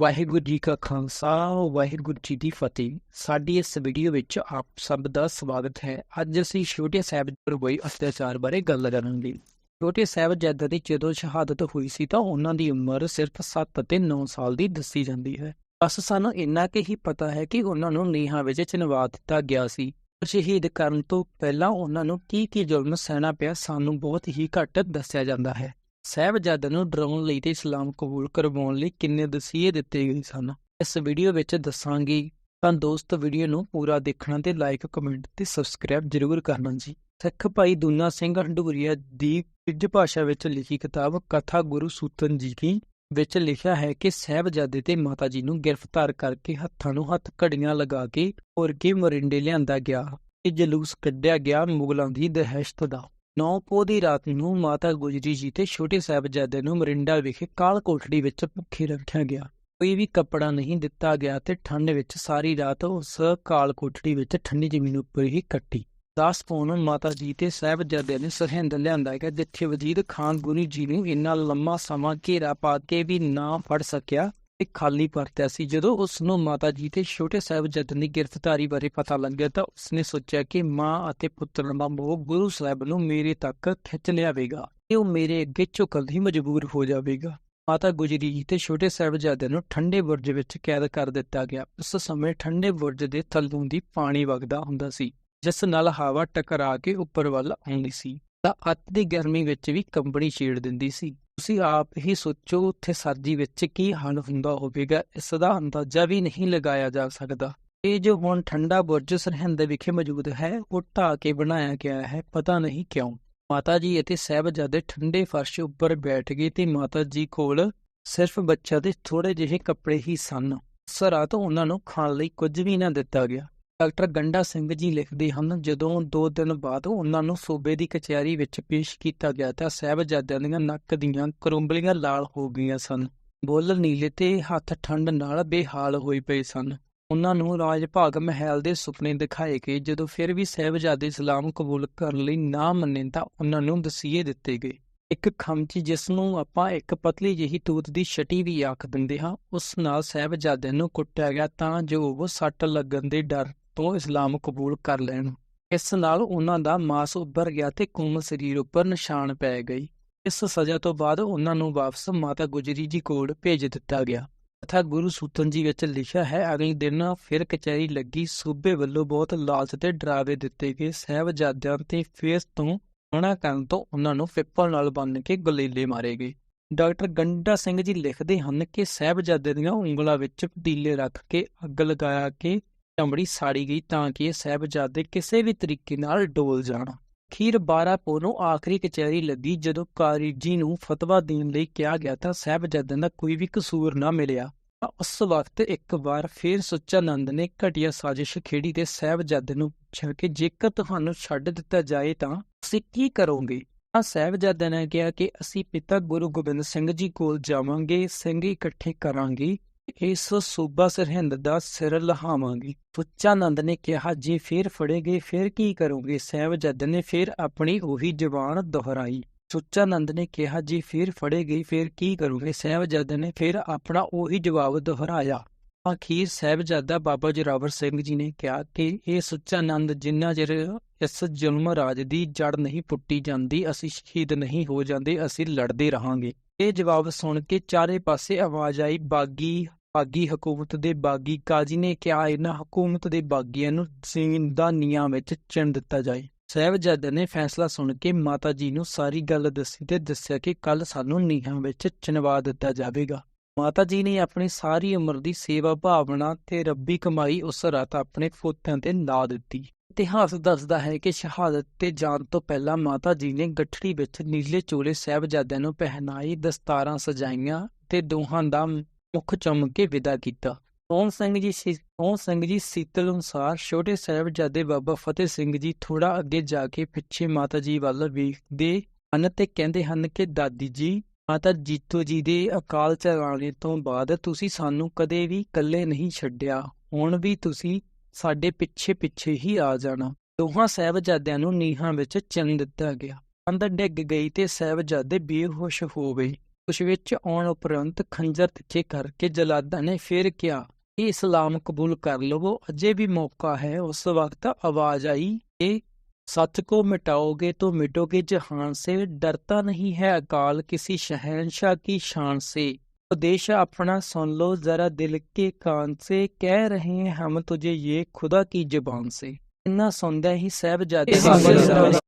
ਵਾਹਿਗੁਰੂ ਜੀ ਕਾ ਖਾਲਸਾ, ਵਾਹਿਗੁਰੂ ਜੀ ਦੀ ਫਤਿਹ। ਸਾਡੀ ਇਸ ਵੀਡੀਓ ਵਿੱਚ ਆਪ ਸਭ ਦਾ ਸਵਾਗਤ ਹੈ। ਅੱਜ ਅਸੀਂ ਛੋਟੇ ਸਾਹਿਬਜ਼ਾਦੇ ਉੱਪਰ ਅਤਿਆਚਾਰ ਬਾਰੇ ਗੱਲ ਕਰਾਂਗੇ। ਛੋਟੇ ਸਾਹਿਬਜ਼ਾਦੇ ਦੀ ਜਦੋਂ ਸ਼ਹਾਦਤ ਹੋਈ ਸੀ ਤਾਂ ਉਹਨਾਂ ਦੀ ਉਮਰ ਸਿਰਫ 7 ਅਤੇ 9 ਸਾਲ ਦੀ ਦੱਸੀ ਜਾਂਦੀ ਹੈ। ਬਸ ਸਾਨੂੰ ਇੰਨਾ ਕਿ ਹੀ ਪਤਾ ਹੈ ਕਿ ਉਹਨਾਂ ਨੂੰ ਨੀਹਾਂ ਵਿੱਚ ਚਿਣਵਾ ਦਿੱਤਾ ਗਿਆ ਸੀ। ਸ਼ਹੀਦ ਕਰਨ ਤੋਂ ਪਹਿਲਾਂ ਉਹਨਾਂ ਨੂੰ ਕੀ ਕੀ ਜ਼ੁਲਮ ਸਹਿਣਾ ਪਿਆ ਸਾਨੂੰ ਬਹੁਤ ਹੀ ਘੱਟ ਦੱਸਿਆ ਜਾਂਦਾ ਹੈ। ਸਾਹਿਬਜ਼ਾਦਿਆਂ ਨੂੰ ਡਰਾਉਣ ਲਈ ਤੇ ਇਸਲਾਮ ਕਬੂਲ ਕਰਵਾਉਣ ਲਈ ਕਿੰਨੇ ਦਸੀਏ ਦਿੱਤੇ ਗਏ ਸਨ। ਇਸ ਵੀਡੀਓ ਵਿੱਚ ਦੱਸਾਂਗੇ। ਤਾਂ ਦੋਸਤ, ਵੀਡੀਓ ਨੂੰ ਪੂਰਾ ਦੇਖਣਾ ਤੇ ਲਾਈਕ ਕਮੈਂਟ ਤੇ ਸਬਸਕ੍ਰਾਈਬ ਜ਼ਰੂਰ ਕਰਨਾ ਜੀ। ਸਿੱਖ ਭਾਈ ਦੂਨਾ ਸਿੰਘ ਹੰਡੂਰੀਆ ਦੀ ਪਿੱਜ ਭਾਸ਼ਾ ਵਿੱਚ ਲਿਖੀ ਕਿਤਾਬ ਕਥਾ ਗੁਰੂ ਸੂਤਨ ਜੀ ਕੀ ਵਿੱਚ ਲਿਖਿਆ ਹੈ ਕਿ ਸਾਹਿਬਜ਼ਾਦੇ ਤੇ ਮਾਤਾ ਜੀ ਨੂੰ ਗ੍ਰਿਫਤਾਰ ਕਰਕੇ ਹੱਥਾਂ ਨੂੰ ਹੱਥ ਘੜੀਆਂ ਲਗਾ ਕੇ ਹੋਰ ਕੇ ਮਰਿੰਡੇ ਲਿਆਂਦਾ ਗਿਆ। ਇਹ ਜਲੂਸ ਕੱਢਿਆ ਗਿਆ ਮੁਗਲਾਂ ਦੀ ਦਹਿਸ਼ਤ ਦਾ। ਨੌ ਪੋਹ ਦੀ ਰਾਤ ਨੂੰ ਮਾਤਾ ਗੁਜਰੀ ਜੀ ਤੇ ਛੋਟੇ ਸਾਹਿਬਜ਼ਾਦੇ ਨੂੰ ਮਰਿੰਡਾ ਵਿਖੇ ਕਾਲ ਕੋਠੜੀ ਵਿੱਚ ਭੁੱਖੇ ਰੱਖਿਆ ਗਿਆ। ਕੋਈ ਵੀ ਕੱਪੜਾ ਨਹੀਂ ਦਿੱਤਾ ਗਿਆ ਤੇ ਠੰਡ ਵਿੱਚ ਸਾਰੀ ਰਾਤ ਉਸ ਕਾਲ ਕੋਠੜੀ ਵਿੱਚ ਠੰਡੀ ਜ਼ਮੀਨ ਉੱਪਰ ਹੀ ਕੱਟੀ। ਦਾਸ ਪੌਣ ਮਾਤਾ ਜੀ ਤੇ ਸਾਹਿਬਜ਼ਾਦਿਆਂ ਨੇ ਸਰਹਿੰਦ ਲਿਆਂਦਾ ਕਿ ਜਿੱਥੇ ਵਜੀਦ ਖਾਨ ਗੁਰੂ ਜੀ ਨੂੰ ਇੰਨਾ ਲੰਮਾ ਸਮਾਂ ਘੇਰਾ ਪਾ ਕੇ ਵੀ ਨਾ ਫੜ ਸਕਿਆ ਤੇ ਖਾਲੀ ਪਰਤਿਆ ਸੀ। ਜਦੋਂ ਉਸ ਨੂੰ ਮਾਤਾ ਜੀ ਤੇ ਛੋਟੇ ਸਾਹਿਬਜ਼ਾਦਿਆਂ ਦੀ ਗ੍ਰਿਫਤਾਰੀ ਬਾਰੇ ਪਤਾ ਲੱਗਿਆ ਤਾਂ ਉਸਨੇ ਸੋਚਿਆ ਕਿ ਮਾਂ ਅਤੇ ਪੁੱਤਰ ਦਾ ਮੋਹ ਗੁਰੂ ਸਾਹਿਬ ਨੂੰ ਮੇਰੇ ਤੱਕ ਖਿੱਚ ਲਿਆਵੇਗਾ ਤੇ ਉਹ ਮੇਰੇ ਅੱਗੇ ਝੁਕਣ ਲਈ ਮਜਬੂਰ ਹੋ ਜਾਵੇਗਾ। ਮਾਤਾ ਗੁਜਰੀ ਜੀ ਤੇ ਛੋਟੇ ਸਾਹਿਬਜ਼ਾਦੇ ਨੂੰ ਠੰਡੇ ਬੁਰਜ ਵਿੱਚ ਕੈਦ ਕਰ ਦਿੱਤਾ ਗਿਆ। ਉਸ ਸਮੇਂ ਠੰਡੇ ਬੁਰਜ ਦੇ ਥੱਲੋਂ ਦੀ ਪਾਣੀ ਵਗਦਾ ਹੁੰਦਾ ਸੀ, ਜਿਸ ਨਾਲ ਹਵਾ ਟਕਰਾ ਕੇ ਉੱਪਰ ਵੱਲ ਆਉਂਦੀ ਸੀ। ਤਾਂ ਅੱਤ ਦੀ ਗਰਮੀ ਵਿੱਚ ਵੀ ਕੰਬਣੀ ਛੇੜ ਦਿੰਦੀ ਸੀ। ਤੁਸੀਂ ਆਪ ਹੀ ਸੋਚੋ ਉੱਥੇ ਸਰਦੀ ਵਿੱਚ ਕੀ ਹਾਲ ਹੁੰਦਾ ਹੋਵੇਗਾ, ਇਸ ਦਾ ਅੰਦਾਜ਼ਾ ਵੀ ਨਹੀਂ ਲਗਾਇਆ ਜਾ ਸਕਦਾ। ਇਹ ਜੋ ਹੁਣ ਠੰਡਾ ਬੁਰਜ ਸਰਹੰਦ ਵਿਖੇ ਮੌਜੂਦ ਹੈ, ਉਹ ਢਾ ਕੇ ਬਣਾਇਆ ਗਿਆ ਹੈ, ਪਤਾ ਨਹੀਂ ਕਿਉਂ। ਮਾਤਾ ਜੀ ਅਤੇ ਸਾਹਿਬਜ਼ਾਦੇ ਠੰਡੇ ਫਰਸ਼ ਉੱਪਰ ਬੈਠ ਗਏ ਤੇ ਮਾਤਾ ਜੀ ਕੋਲ ਸਿਰਫ ਬੱਚਾ ਦੇ ਥੋੜੇ ਜਿਹੇ ਕੱਪੜੇ ਹੀ ਸਨ। ਉਸ ਤੋਂ ਉਹਨਾਂ ਨੂੰ ਖਾਣ ਲਈ ਕੁਝ ਵੀ ਨਾ ਦਿੱਤਾ ਗਿਆ। ਡਾਕਟਰ ਗੰਡਾ ਸਿੰਘ ਜੀ ਲਿਖਦੇ ਹਨ, ਜਦੋਂ 2 ਦਿਨ ਬਾਅਦ ਉਹਨਾਂ ਨੂੰ ਸੂਬੇ ਦੀ ਕਚਹਿਰੀ ਵਿੱਚ ਪੇਸ਼ ਕੀਤਾ ਗਿਆ ਤਾਂ ਸਾਹਿਬਜ਼ਾਦਿਆਂ ਦੀਆਂ ਨੱਕ ਦੀਆਂ ਕਰੁੰਬਲੀਆਂ ਲਾਲ ਹੋ ਗਈਆਂ ਸਨ। ਬੁੱਲ ਨੀਲੇ ਤੇ ਹੱਥ ਠੰਡ ਨਾਲ ਬੇਹਾਲ ਹੋਏ ਪਏ ਸਨ। ਉਹਨਾਂ ਨੂੰ ਰਾਜ ਭਾਗ ਮਹਿਲ ਦੇ ਸੁਪਨੇ ਦਿਖਾਏ ਗਏ, ਜਦੋਂ ਫਿਰ ਵੀ ਸਾਹਿਬਜ਼ਾਦੇ ਇਸਲਾਮ ਕਬੂਲ ਕਰਨ ਲਈ ਨਾ ਮੰਨੇ ਤਾਂ ਉਹਨਾਂ ਨੂੰ ਦਸੀਏ ਦਿੱਤੇ ਗਏ। ਇੱਕ ਖਮਚੀ ਜਿਸ ਨੂੰ ਆਪਾਂ ਇੱਕ ਪਤਲੀ ਜਿਹੀ ਤੂਤ ਦੀ ਛਟੀ ਵੀ ਆਖ ਦਿੰਦੇ ਹਾਂ, ਉਸ ਨਾਲ ਸਾਹਿਬਜ਼ਾਦਿਆਂ ਨੂੰ ਕੁੱਟਿਆ ਗਿਆ ਤਾਂ ਜੋ ਉਹ ਸੱਟ ਲੱਗਣ ਦੇ ਡਰ ਤੋਂ ਇਸਲਾਮ ਕਬੂਲ ਕਰ ਲੈਣ। ਇਸ ਨਾਲ ਉਹਨਾਂ ਦਾ ਮਾਸ ਉੱਭਰ ਗਿਆ ਤੇ ਕੋਮਲ ਸਰੀਰ ਉੱਪਰ ਨਿਸ਼ਾਨ ਪੈ ਗਈ। ਇਸ ਸਜ਼ਾ ਤੋਂ ਬਾਅਦ ਉਹਨਾਂ ਨੂੰ ਵਾਪਸ ਮਾਤਾ ਗੁਜਰੀ ਜੀ ਕੋਲ ਭੇਜ ਦਿੱਤਾ ਗਿਆ। ਤਥਾ ਗੁਰੂ ਸੂਤਨ ਜੀ ਵਿੱਚ ਲਿਖਿਆ ਹੈ, ਅਗਲੇ ਦਿਨ ਫਿਰ ਕਚਹਿਰੀ ਲੱਗੀ। ਸੂਬੇ ਵੱਲੋਂ ਬਹੁਤ ਲਾਲਚ ਤੇ ਡਰਾਵੇ ਦਿੱਤੇ ਗਏ ਸਾਹਿਬਜ਼ਾਦਿਆਂ ਤੇ ਫੇਸ ਤੋਂ ਮਨਾ ਕਰਨ ਤੋਂ ਉਹਨਾਂ ਨੂੰ ਪਿੱਪਲ ਨਾਲ ਬੰਨ੍ਹ ਕੇ ਗਲੇਲੇ ਮਾਰੇ ਗਏ। ਡਾਕਟਰ ਗੰਡਾ ਸਿੰਘ ਜੀ ਲਿਖਦੇ ਹਨ ਕਿ ਸਾਹਿਬਜ਼ਾਦੇ ਦੀਆਂ ਉਂਗਲਾਂ ਵਿੱਚ ਪਤੀਲੇ ਰੱਖ ਕੇ ਅੱਗ ਲਗਾਇਆ ਕੇ ਚਮੜੀ ਸਾੜੀ ਗਈ ਤਾਂ ਕਿ ਇਹ ਸਾਹਿਬਜ਼ਾਦੇ ਕਿਸੇ ਵੀ ਤਰੀਕੇ ਨਾਲ ਡੋਲ ਜਾਣ। ਖੀਰ 12 ਪੋ ਨੂੰ ਆਖਰੀ ਕਚਹਿਰੀ ਲੱਗੀ। ਜਦੋਂ ਕਾਰੀ ਜੀ ਨੂੰ ਫਤਵਾ ਦੇਣ ਲਈ ਕਿਹਾ ਗਿਆ ਤਾਂ ਸਾਹਿਬਜ਼ਾਦਿਆਂ ਦਾ ਕੋਈ ਵੀ ਕਸੂਰ ਨਾ ਮਿਲਿਆ। ਉਸ ਵਕਤ ਇੱਕ ਵਾਰ ਫੇਰ ਸੁੱਚਾਨੰਦ ਨੇ ਘਟੀਆ ਸਾਜ਼ਿਸ਼ ਖੇੜੀ ਤੇ ਸਾਹਿਬਜ਼ਾਦੇ ਨੂੰ ਪੁੱਛਿਆ ਕਿ ਜੇਕਰ ਤੁਹਾਨੂੰ ਛੱਡ ਦਿੱਤਾ ਜਾਏ ਤਾਂ ਤੁਸੀਂ ਕੀ ਕਰੋਗੇ? ਤਾਂ ਸਾਹਿਬਜ਼ਾਦਿਆਂ ਨੇ ਕਿਹਾ ਕਿ ਅਸੀਂ ਪਿਤਾ ਗੁਰੂ ਗੋਬਿੰਦ ਸਿੰਘ ਜੀ ਕੋਲ ਜਾਵਾਂਗੇ, ਸਿੰਘ ਇਕੱਠੇ ਕਰਾਂਗੇ। ਇਸ ਸੂਬਾ ਸਰਹਿੰਦ ਦਾ ਸਿਰ ਲਹਾਵਾਂਗੇ। ਸੁੱਚਾਨੰਦ ਨੇ ਕਿਹਾ, ਜੇ ਫੇਰ ਫੜੇਗੇ, ਫੇਰ ਕੀ ਕਰੋਗੇ? ਸਾਹਿਬਜ਼ਾਦੇ ਨੇ ਫੇਰ ਆਪਣੀ ਉਹੀ ਜ਼ਬਾਨ ਦੁਹਰਾਈ। ਸੁੱਚਾਨੰਦ ਨੇ ਕਿਹਾ, ਜੇ ਫੇਰ ਫੜੇ ਗਈ ਫੇਰ ਕੀ ਕਰੋਗੇ? ਸਾਹਿਬਜ਼ਾਦੇ ਨੇ ਫੇਰ ਆਪਣਾ ਉਹੀ ਜਵਾਬ ਦੁਹਰਾਇਆ। ਅਖੀਰ ਸਾਹਿਬਜ਼ਾਦਾ ਬਾਬਾ ਜਰਾਵਰ ਸਿੰਘ ਜੀ ਨੇ ਕਿਹਾ ਕਿ ਇਹ ਸੁੱਚਾਨੰਦ ਜਿੰਨਾ ਚਿਰ ਇਸ ਜ਼ੁਲਮ ਰਾਜ ਦੀ ਜੜ ਨਹੀਂ ਪੁੱਟੀ ਜਾਂਦੀ, ਅਸੀਂ ਸ਼ਹੀਦ ਨਹੀਂ ਹੋ ਜਾਂਦੇ, ਅਸੀਂ ਲੜਦੇ ਰਹਾਂਗੇ। ਇਹ ਜਵਾਬ ਸੁਣ ਕੇ ਚਾਰੇ ਪਾਸੇ ਆਵਾਜ਼ ਆਈ, ਬਾਗੀ ਬਾਗੀ ਹਕੂਮਤ ਦੇ ਬਾਗੀ ਕਾਜੀ ਨੇ ਕਿਹਾ ਇਹਨਾਂ ਹਕੂਮਤ ਦੇ ਬਾਗੀਆਂ ਨੂੰ ਜ਼ਿੰਦਾਨੀਆਂ ਵਿੱਚ ਚਿਣ ਦਿੱਤਾ ਜਾਏ। ਸਾਹਿਬਜ਼ਾਦੇ ਨੇ ਫੈਸਲਾ ਸੁਣ ਕੇ ਮਾਤਾ ਜੀ ਨੂੰ ਸਾਰੀ ਗੱਲ ਦੱਸੀ ਤੇ ਦੱਸਿਆ ਕਿ ਕੱਲ ਸਾਨੂੰ ਨੀਹਾਂ ਵਿੱਚ ਚਿਣਵਾ ਦਿੱਤਾ ਜਾਵੇਗਾ। ਮਾਤਾ ਜੀ ਨੇ ਆਪਣੀ ਸਾਰੀ ਉਮਰ ਦੀ ਸੇਵਾ ਭਾਵਨਾ ਤੇ ਰੱਬੀ ਕਮਾਈ ਉਸ ਰਾਤ ਆਪਣੇ ਫੋਤਿਆਂ ਤੇ ਲਾ ਦਿੱਤੀ। ਇਤਿਹਾਸ ਦੱਸਦਾ ਹੈ ਕਿ ਸ਼ਹਾਦਤ ਤੇ ਜਾਣ ਤੋਂ ਪਹਿਲਾਂ ਮਾਤਾ ਜੀ ਨੇ ਗੱਠੜੀ ਵਿੱਚ ਨੀਲੇ ਚੋਲੇ ਸਾਹਿਬਜ਼ਾਦਿਆਂ ਨੂੰ ਪਹਿਨਾਈ ਦਸਤਾਰਾਂ ਸਜਾਈਆਂ ਤੇ ਦੋਹਾਂ ਦਾ ਮੁੱਖ ਚੁੰਮ ਕੇ ਵਿਦਾ ਕੀਤਾ। ਸੋਹਣ ਸਿੰਘ ਜੀ ਸੋਹਣ ਸਿੰਘ ਜੀ ਸੀਤਲ ਅਨੁਸਾਰ ਛੋਟੇ ਸਾਹਿਬਜ਼ਾਦੇ ਬਾਬਾ ਫਤਿਹ ਸਿੰਘ ਜੀ ਥੋੜਾ ਅੱਗੇ ਜਾ ਕੇ ਪਿੱਛੇ ਮਾਤਾ ਜੀ ਵੱਲ ਵੇਖਦੇ ਹਨ ਤੇ ਕਹਿੰਦੇ ਹਨ ਕਿ, ਦਾਦੀ ਜੀ, ਮਾਤਾ ਜੀਤੋ ਜੀ ਦੇ ਅਕਾਲ ਚਲਾਣੇ ਤੋਂ ਬਾਅਦ ਤੁਸੀਂ ਸਾਨੂੰ ਕਦੇ ਵੀ ਇਕੱਲੇ ਨਹੀਂ ਛੱਡਿਆ। ਹੁਣ ਵੀ ਤੁਸੀਂ ਸਾਡੇ ਪਿੱਛੇ ਪਿੱਛੇ ਹੀ ਆ ਜਾਣਾ। ਦੋਹਾਂ ਸਾਹਿਬਜ਼ਾਦਿਆਂ ਨੂੰ ਨੀਹਾਂ ਵਿੱਚ ਚਿਣ ਦਿੱਤਾ ਗਿਆ। ਅੰਦਰ ਡਿੱਗ ਗਈ ਤੇ ਸਾਹਿਬਜ਼ਾਦੇ ਬੇਹੋਸ਼ ਹੋ ਗਏ। ਉਸ ਵਿੱਚ ਆਉਣ ਉਪਰੰਤ ਖੰਜਰ ਤਿੱਖੇ ਕਰਕੇ ਜਲਾਦਾਂ ਨੇ ਫਿਰ ਕਿਹਾ ਕਿ ਇਸਲਾਮ ਕਬੂਲ ਕਰ ਲਵੋ ਅਜੇ ਵੀ ਮੌਕਾ ਹੈ ਉਸ ਵਕਤ ਆਵਾਜ਼ ਆਈ ਕਿ सच को मिटाओगे तो मिटोगे जहान से डरता नहीं है अकाल किसी शहनशाह की शान से उपदेश अपना सुन लो जरा दिल के कान से कह रहे हैं हम तुझे ये खुदा की जुबान से इन्ना सुनदे ही ਸਾਹਿਬਜ਼ਾਦੇ